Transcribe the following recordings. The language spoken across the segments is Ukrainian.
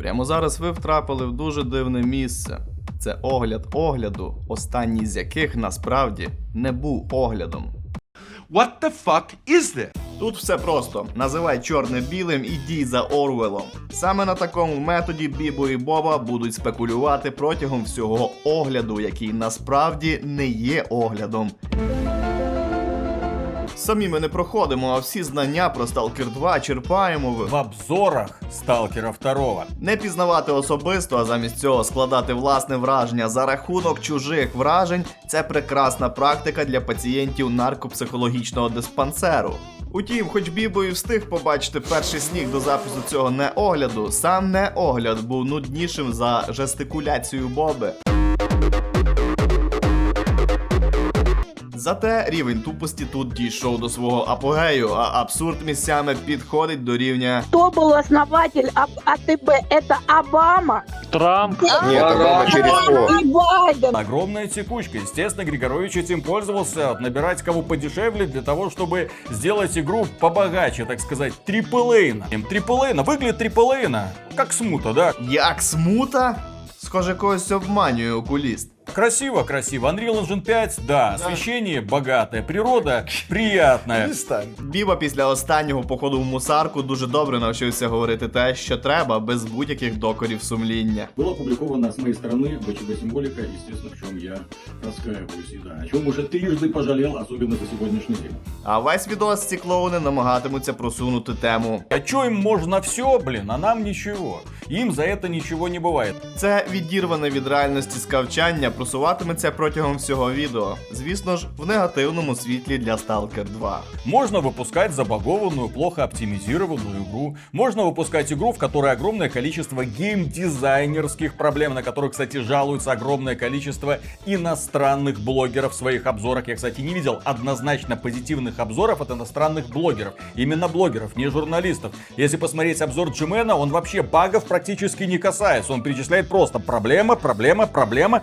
Прямо зараз ви втрапили в дуже дивне місце. Це огляд огляду, останній з яких насправді не був оглядом. What the fuck is this? Тут все просто: називай чорне білим і дій за Орвелом. Саме на такому методі Бібо і Боба будуть спекулювати протягом всього огляду, який насправді не є оглядом. Самі ми не проходимо, а всі знання про Stalker 2 черпаємо в в обзорах Сталкера 2. Не пізнавати особисто, а замість цього складати власне враження за рахунок чужих вражень це прекрасна практика для пацієнтів наркопсихологічного диспансеру. Утім, хоч Бібо і встиг побачити перший сніг до запису цього неогляду, сам неогляд був нуднішим за жестикуляцію Боби. Зате рівень тупості тут дійшов до свого апогею, а абсурд місцями підходить до рівня Кто был основатель А- АТБ? Это Обама Трамп. Нет, Обама через О. и Байден. Огромная текучка. Естественно, Григорович этим пользовался. Вот, Набирать кого подешевле для того, чтобы сделать игру побогаче, так сказать, триплейна. Триплейна. Выглядит триплейна. Как смута, да? як смута? Схоже, когось обманює окуліст. Красиво, красиво. Unreal Engine 5, да. Освещение богатое. Природа приятная. Біба після останнього походу в мусарку дуже добре навчився говорити те, що треба, без будь-яких докорів сумління. Было опубликовано с моей стороны БЧБ символика, естественно, в чем я раскаиваюсь. И да, о чем уже трижды пожалел, особенно за сегодняшний день. А весь відос ці клоуни намагатимуться просунути тему. А чё им можно все, блин, а нам ничего? Им за это ничего не бывает. Це відірване від реальності скавчання просуватиметься протягом всього відео. Звісно ж, в негативному світлі для Stalker 2. Можно выпускать забагованную, плохо оптимизированную игру. Можно выпускать игру, в которой огромное количество геймдизайнерских проблем, на которые, кстати, жалуется огромное количество иностранных блогеров в своих обзорах. Я, кстати, не видел однозначно позитивных обзоров от иностранных блогеров. Именно блогеров, не журналистов. Если посмотреть обзор Джимена, он вообще багов практически не касается. Он перечисляет просто проблема, проблема, проблема, проблема,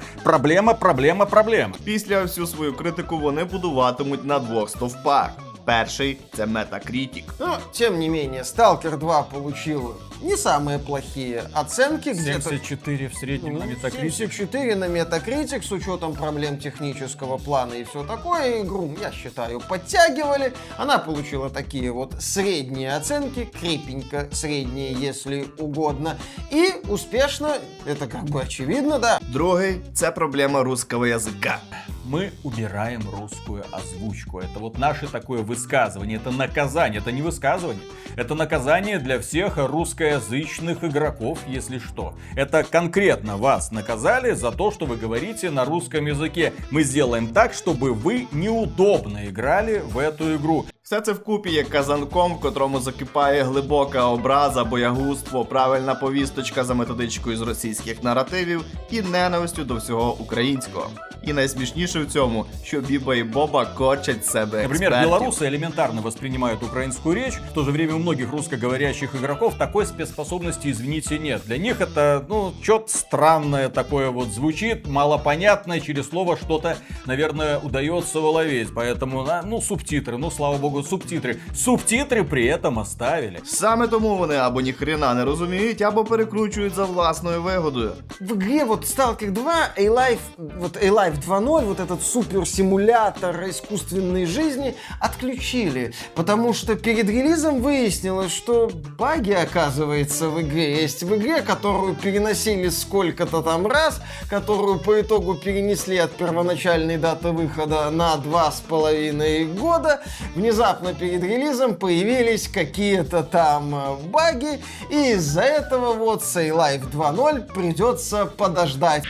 проблема, проблема. Після всю свою критику вони будуватимуть на двох стовпах. Перший це Metacritic. Но, тем не менее, Stalker 2 получил не самые плохие оценки. Где-то 74 в среднем на Ну, Metacritic. 74 на Metacritic с учетом проблем технического плана и все такое. Игру, я считаю, подтягивали. Она получила такие вот средние оценки, крепенько средние, если угодно. И успешно, это как бы очевидно, да, Другий це проблема русского язика. Мы убираем русскую озвучку. Это вот наше такое высказывание, это наказание, это не высказывание, это наказание для всех русскоязычных игроков, если что. Это конкретно вас наказали за то, что вы говорите на русском языке. Мы сделаем так, чтобы вы неудобно играли в эту игру. Все це вкупі є казанком, в котрому закипає глибока образа, боягузтво, правильна повісточка за методичкою з російських наративів і ненавистю до всього українського. І найсмішніше в цьому, що Біба і Боба корчать з себе Например, експертів. белорусы элементарно воспринимают украинскую речь, в то же время у многих русскоговорящих игроков такой спецспособности, извините, нет. Для них это, ну, что-то странное такое вот звучит, малопонятное, через слово что-то, наверное, удается уловить. Поэтому, а, ну, субтитры, ну, слава богу, субтитры. Субтитры при этом оставили. Саме тому вони або ніхрена не розуміють, або перекручують за власною вигодою. в игре вот Stalker 2, A-Life, вот A-Life 2.0, вот этот суперсимулятор искусственной жизни отключили, потому что перед релизом выяснилось, что баги, оказывается, в игре есть в игре, которую переносили сколько-то там раз, которую по итогу перенесли от первоначальной даты выхода на два с половиной года. Внезапно перед релизом появились какие-то там э, баги, и из-за этого вот с A-Life 2.0 придется подождать.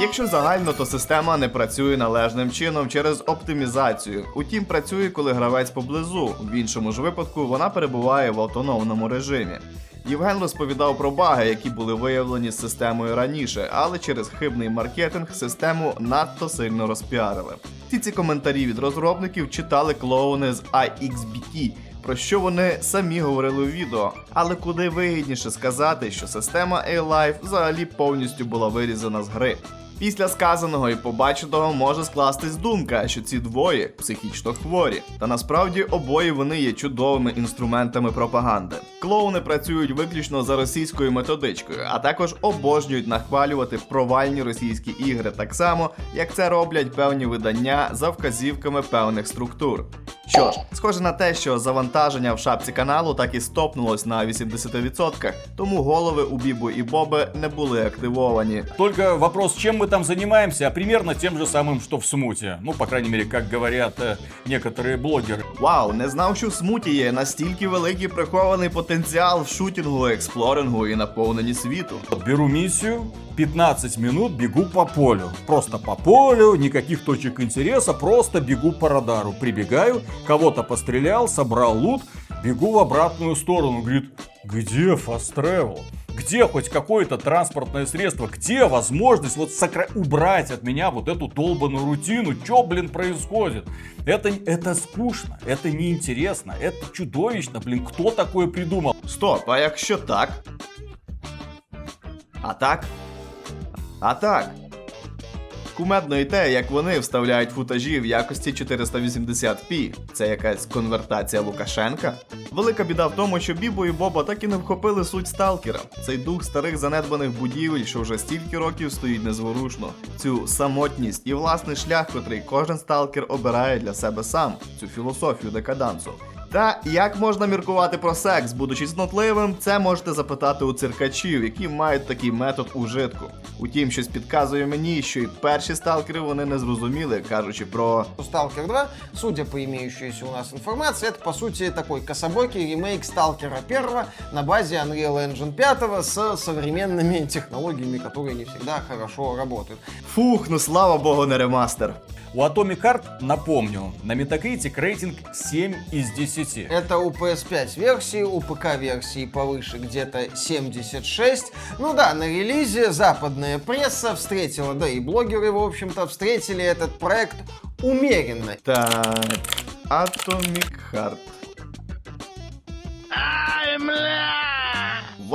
Якщо загально, то система не працює належним чином через оптимізацію. Утім, працює, коли гравець поблизу. В іншому ж випадку вона перебуває в автономному режимі. Євген розповідав про баги, які були виявлені з системою раніше, але через хибний маркетинг систему надто сильно розпіарили. Всі ці коментарі від розробників читали клоуни з iXBT, про що вони самі говорили у відео. Але куди вигідніше сказати, що система A-Life взагалі повністю була вирізана з гри. Після сказаного і побаченого може скластись думка, що ці двоє психічно хворі. Та насправді обоє вони є чудовими інструментами пропаганди. Клоуни працюють виключно за російською методичкою, а також обожнюють нахвалювати провальні російські ігри так само, як це роблять певні видання за вказівками певних структур. Що ж, схоже на те, що завантаження в шапці каналу так і стопнулось на 80%, тому голови у Бібу і Боби не були активовані. Только вопрос, чем мы там занимаемся, а примерно тем же самым, что в смуте. Ну, по крайней мере, как говорят э, некоторые блогеры. Вау, не знав, що в смуті є настільки великий прихований потенціал в шутінгу, експлорингу і наповненні світу. Вот Беру миссию, 15 минут бегу по полю. Просто по полю, никаких точек интереса, просто бегу по радару. Прибегаю, кого-то пострелял, собрал лут, бегу в обратную сторону. Говорит, где fast travel? Где хоть какое-то транспортное средство? Где возможность вот сокра- убрать от меня вот эту долбанную рутину? Что, блин, происходит? Это, это скучно, это неинтересно, это чудовищно, блин, кто такое придумал? Стоп, а якщо так? А так? А так. Кумедно і те, як вони вставляють футажі в якості 480p. Це якась конвертація Лукашенка. Велика біда в тому, що Бібо і Боба так і не вхопили суть сталкера. Цей дух старих занедбаних будівель, що вже стільки років стоїть незворушно. Цю самотність і власний шлях, котрий кожен сталкер обирає для себе сам, цю філософію декадансу. Та як можна міркувати про секс, будучи снотливим, це можете запитати у циркачів, які мають такий метод ужитку. Утім, щось підказує мені, що і перші сталкери вони не зрозуміли, кажучи про Сталкер 2, судя по имеющейся у нас информации, это по сути такой кособокий ремейк Сталкера 1 на базе Unreal Engine 5 с современными технологиями, которые не всегда хорошо работают. фух, ну слава богу, не ремастер. У Atomic Heart, напомню, на Metacritic рейтинг 7 из 10. Это у PS5 версии, у ПК версии повыше где-то 76. Ну да, на релизе западная пресса встретила, да и блогеры, в общем-то, встретили этот проект умеренно. Так, Atomic Heart.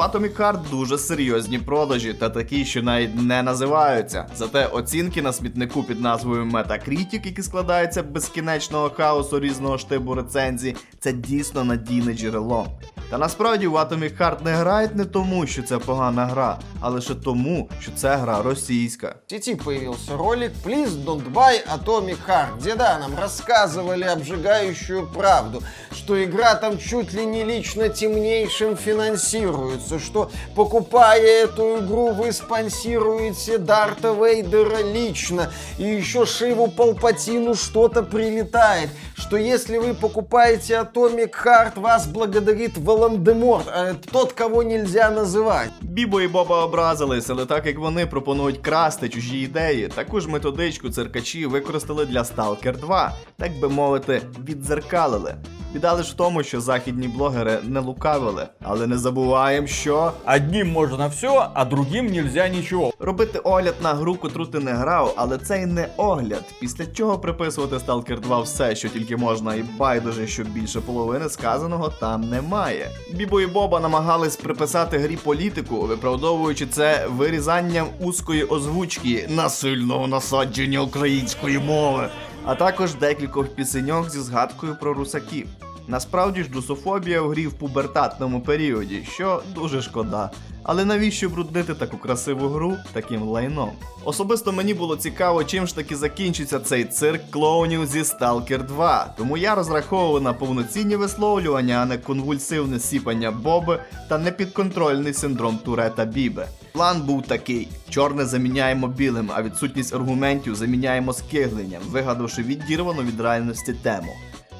Atomic Heart дуже серйозні продажі та такі, що навіть не називаються. Зате оцінки на смітнику під назвою Metacritic, які складаються безкінечного хаосу різного штибу рецензій, це дійсно надійне джерело. Та насправді в Atomic Heart не грають не тому, що це погана гра, а лише тому, що це гра російська. В сети появился ролик «Please don't buy Atomic Heart», где, да, нам рассказывали обжигающую правду, что игра там чуть ли не лично темнейшим финансируется, что, покупая эту игру, вы спонсируете Дарта Вейдера лично, и еще Шиву Палпатину что-то прилетает, что если вы покупаете Atomic Heart, вас благодарит Волан-де-Морт, э, тот, кого нельзя називати. Бібо і Боба образились, але так як вони пропонують красти чужі ідеї, таку ж методичку циркачі використали для Stalker 2, так би мовити, віддзеркалили. Біда лиш в тому, що західні блогери не лукавили, але не забуваємо, що Одним можно все, а другим нельзя ничего. робити огляд на гру, котру ти не грав, але це й не огляд. Після чого приписувати Stalker 2 все, що тільки можна, і байдуже, що більше половини сказаного там немає. Бібо і Боба намагались приписати грі політику, виправдовуючи це вирізанням узкої озвучки насильного насадження української мови, а також декількох пісеньок зі згадкою про русаків. Насправді ж русофобія в грі в пубертатному періоді, що дуже шкода. Але навіщо бруднити таку красиву гру таким лайном? Особисто мені було цікаво, чим ж таки закінчиться цей цирк клоунів зі Stalker 2. Тому я розраховував на повноцінні висловлювання, а не конвульсивне сіпання Боби та непідконтрольний синдром Турета Бібе. План був такий: чорне заміняємо білим, а відсутність аргументів заміняємо скигленням, вигадавши відірвану від реальності тему.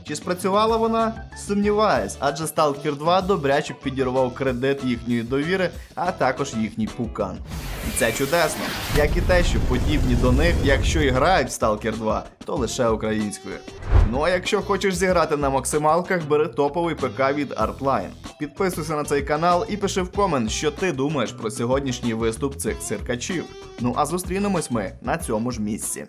Чи спрацювала вона? Сумніваюсь, адже Stalker 2 добряче підірвав кредит їхньої довіри, а також їхній пукан. І це чудесно, як і те, що подібні до них, якщо і грають в Stalker 2, то лише українською. Ну а якщо хочеш зіграти на максималках, бери топовий ПК від Artline. Підписуйся на цей канал і пиши в комент, що ти думаєш про сьогоднішній виступ цих циркачів. Ну а зустрінемось ми на цьому ж місці.